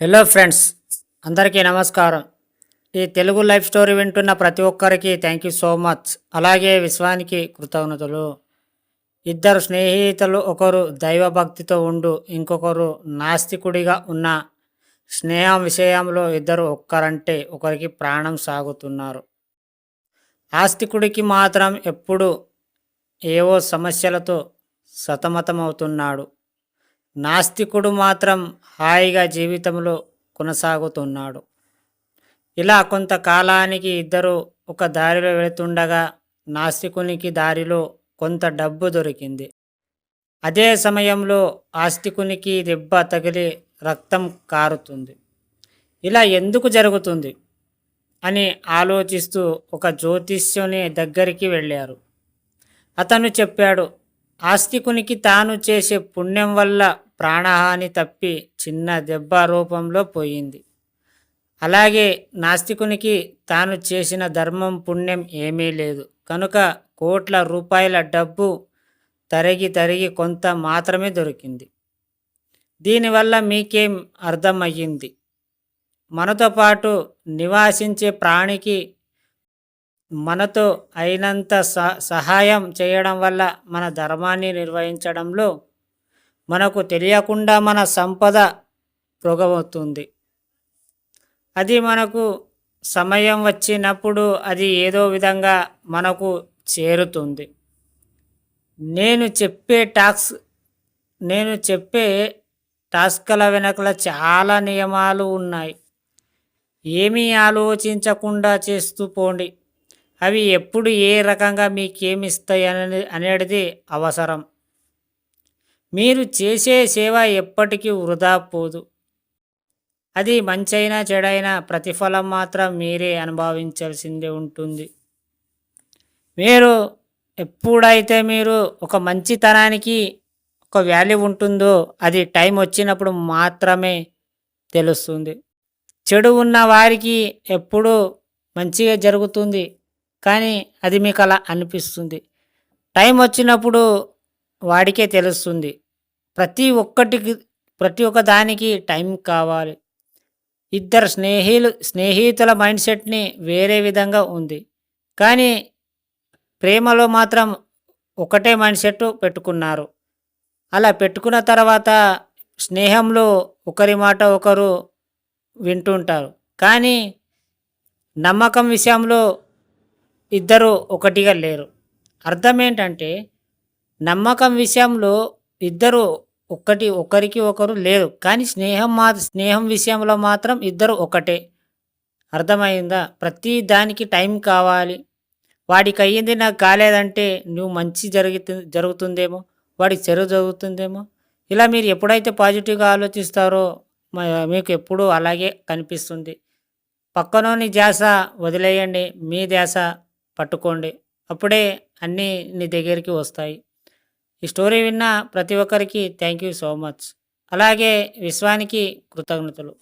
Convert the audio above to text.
Hello friends అందరికీ నమస్కారం. ఈ తెలుగు లైఫ్ స్టోరీ వింటున్న ప్రతి ఒక్కరికి థ్యాంక్ యూ సో మచ్ అలాగే విశ్వానికి కృతజ్ఞతలు. ఇద్దరు స్నేహితులు ఒకరు దైవభక్తితో ఉండు ఇంకొకరు నాస్తికుడిగా ఉన్న స్నేహం విషయంలో ఇద్దరు ఒక్కరంటే ఒకరికి ప్రాణం సాగుతున్నారు. ఆస్తికుడికి మాత్రం ఎప్పుడు ఏవో సమస్యలతో సతమతమవుతున్నాడు. నాస్తికుడు మాత్రం హాయిగా జీవితంలో కొనసాగుతున్నాడు. ఇలా కొంతకాలానికి ఇద్దరు ఒక దారిలో వెళుతుండగా నాస్తికునికి దారిలో కొంత డబ్బు దొరికింది. అదే సమయంలో ఆస్తికునికి దెబ్బ తగిలి రక్తం కారుతుంది. ఇలా ఎందుకు జరుగుతుంది? అని ఆలోచిస్తూ ఒక జ్యోతిష్యుని దగ్గరికి వెళ్ళారు. అతను చెప్పాడు ఆస్తికునికి తాను చేసే పుణ్యం వల్ల ప్రాణహాని తప్పి చిన్న దెబ్బ రూపంలో పోయింది. అలాగే నాస్తికునికి తాను చేసిన ధర్మం పుణ్యం ఏమీ లేదు. కనుక కోట్ల రూపాయల డబ్బు తరిగి తరిగి కొంత మాత్రమే దొరికింది. దీనివల్ల మీకేం అర్థమయ్యింది? మనతో పాటు నివాసించే ప్రాణికి మనతో అయినంత స- సహాయం చేయడం వల్ల మన ధర్మాన్ని నిర్వహించడంలో మనకు తెలియకుండా మన సంపద పొగవుతుంది అది మనకు సమయం వచ్చినప్పుడు అది ఏదో విధంగా మనకు చేరుతుంది. నేను చెప్పే టాక్స్ నేను చెప్పే టాస్క్ల వెనకల చాలా నియమాలు ఉన్నాయి. ఏమీ ఆలోచించకుండా చేస్తూ పోండి. అవి ఎప్పుడు ఏ రకంగా మీకేమిస్తాయి అనేది అనేది అవసరం. మీరు చేసే సేవ ఎప్పటికీ వృధా పోదు. అది మంచైనా చెడైనా ప్రతిఫలం మాత్రం మీరే అనుభవించాల్సిందే ఉంటుంది. మీరు ఎప్పుడైతే మీరు ఒక మంచితనానికి ఒక వాల్యూ ఉంటుందో అది టైం వచ్చినప్పుడు మాత్రమే తెలుస్తుంది. చెడు ఉన్న వారికి ఎప్పుడూ మంచిగా జరుగుతుంది కానీ అది మీకు అలా అనిపిస్తుంది. టైం వచ్చినప్పుడు వాడికే తెలుస్తుంది. ప్రతి ఒక్కటికి ప్రతి ఒక్క దానికి టైం కావాలి. ఇద్దరు స్నేహితులు స్నేహితుల మైండ్ సెట్ని వేరే విధంగా ఉంది. కానీ ప్రేమలో మాత్రం ఒకటే మైండ్ సెట్ పెట్టుకున్నారు. అలా పెట్టుకున్న తర్వాత స్నేహంలో ఒకరి మాట ఒకరు వింటుంటారు. కానీ నమ్మకం విషయంలో ఇద్దరు ఒకటిగా లేరు. అర్థం ఏంటంటే నమ్మకం విషయంలో ఇద్దరు ఒక్కటి ఒకరికి ఒకరు లేరు. కానీ స్నేహం మా స్నేహం విషయంలో మాత్రం ఇద్దరు ఒకటే. అర్థమైందా? ప్రతి దానికి టైం కావాలి. వాడికి అయ్యింది నాకు కాలేదంటే నువ్వు మంచి జరుగుతు జరుగుతుందేమో? వాడికి చెడు జరుగుతుందేమో? ఇలా మీరు ఎప్పుడైతే పాజిటివ్గా ఆలోచిస్తారో మీకు ఎప్పుడూ అలాగే కనిపిస్తుంది. పక్కనోని ధ్యాస వదిలేయండి. మీ ధ్యాస పట్టుకోండి. అప్పుడే అన్నీ నీ దగ్గరికి వస్తాయి. ఈ స్టోరీ విన్న ప్రతి ఒక్కరికి థ్యాంక్ యూ సో మచ్. అలాగే విశ్వానికి కృతజ్ఞతలు.